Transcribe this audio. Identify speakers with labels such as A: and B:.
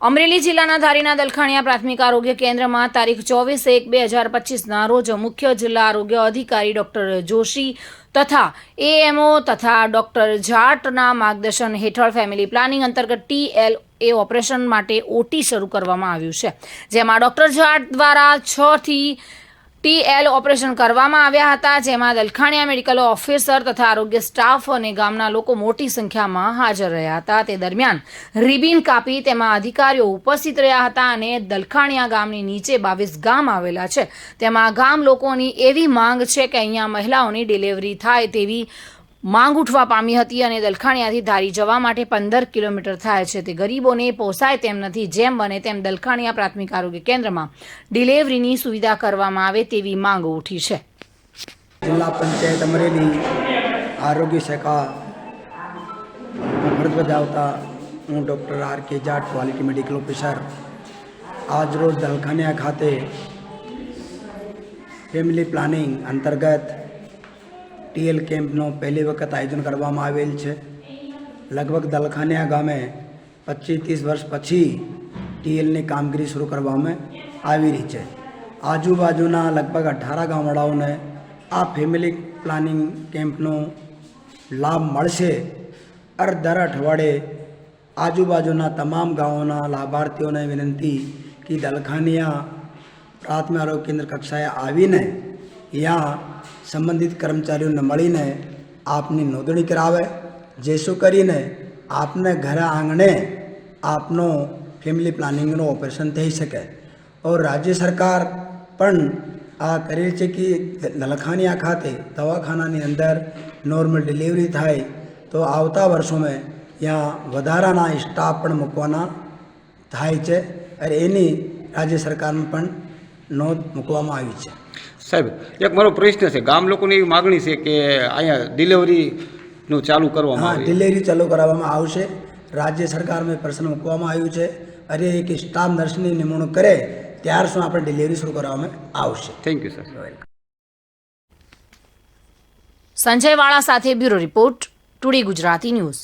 A: અમરેલી જિલ્લાના ધારીના દલખાણીયા પ્રાથમિક આરોગ્ય કેન્દ્રમાં તારીખ ચોવીસ એક બે હજાર પચીસના રોજ મુખ્ય જિલ્લા આરોગ્ય અધિકારી ડોક્ટર જોશી તથા એએમઓ તથા ડોક્ટર જાટના માર્ગદર્શન હેઠળ ફેમિલી પ્લાનિંગ અંતર્ગત ટીએલ એ ઓપરેશન માટે ઓટી શરૂ કરવામાં આવ્યું છે, જેમાં ડોક્ટર જાટ દ્વારા છથી થી ટીએલ ઓપરેશન કરવામાં આવ્યા હતા, જેમાં દલખાણીયા મેડિકલ ઓફિસર તથા આરોગ્ય સ્ટાફ અને ગામના લોકો મોટી સંખ્યામાં હાજર રહ્યા હતા. તે દરમિયાન રિબિન કાપી તેમાં અધિકારીઓ ઉપસ્થિત રહ્યા હતા અને દલખાણીયા ગામની નીચે બાવીસ ગામ આવેલા છે. તેમાં ગામ લોકોની એવી માંગ છે કે અહીંયા મહિલાઓની ડિલિવરી થાય તેવી માંગ ઉઠવા પામી હતી અને દલખાણિયાથી ધારી જવા માટે પંદર કિલોમીટર થાય છે. તે ગરીબોને પોસાય તેમ નથી. જેમ બને તેમ દલખાણીયા પ્રાથમિક આરોગ્ય કેન્દ્રમાં ડિલિવરીની સુવિધા કરવામાં આવે તેવી માંગ ઉઠી છે.
B: જિલ્લા પંચાયત અમરેલી આરોગ્ય શાખા ફરજ બજાવતા હું doctor R K Jat quality medical officer આજરોજ દલખાણિયા ખાતે ફેમિલી પ્લાનિંગ અંતર્ગત ટીએલ કેમ્પનો પહેલી વખત આયોજન કરવામાં આવેલ છે. લગભગ દલખાનિયા ગામે પચીસ ત્રીસ વર્ષ પછી ટીએલની કામગીરી શરૂ કરવામાં આવી રહી છે. આજુબાજુના લગભગ અઢાર ગામડાઓને આ ફેમિલી પ્લાનિંગ કેમ્પનો લાભ મળશે. અર દર અઠવાડિયે આજુબાજુના તમામ ગામોના લાભાર્થીઓને વિનંતી કે દલખાનિયા પ્રાથમિક આરોગ્ય કેન્દ્ર કક્ષાએ આવીને ત્યાં સંબંધિત કર્મચારીઓને મળીને આપની નોંધણી કરાવે જેશું કરીને આપને ઘરે આંગણે આપનો ફેમિલી પ્લાનિંગનું ઓપરેશન થઈ શકે ઓર રાજ્ય સરકાર પણ આ કરી છે કે લલખાનિયા ખાતે દવાખાનાની અંદર નોર્મલ ડિલિવરી થાય તો આવતા વર્ષોમાં ત્યાં વધારાના સ્ટાફ પણ મૂકવાના થાય છે અને એની રાજ્ય સરકારમાં પણ નોંધ મૂકવામાં આવી છે
C: સાહેબ એક મારો પ્રશ્ન છે. ગામ લોકોની એવી માગણી છે કે અહીંયા ડિલિવરીનું ચાલુ કરવામાં
B: હા
C: આવે.
B: ડિલિવરી ચાલુ કરાવવામાં આવશે. રાજ્ય સરકારમાં પ્રશ્ન મૂકવામાં આવ્યું છે. અરે એક સ્ટાફ નર્સની નિમણૂક કરે ત્યાર સુધી આપણે ડિલિવરી શરૂ કરવામાં આવશે.
C: થેન્ક યુ સર
A: સંજય વાળા સાથે bureau report today Gujarati news.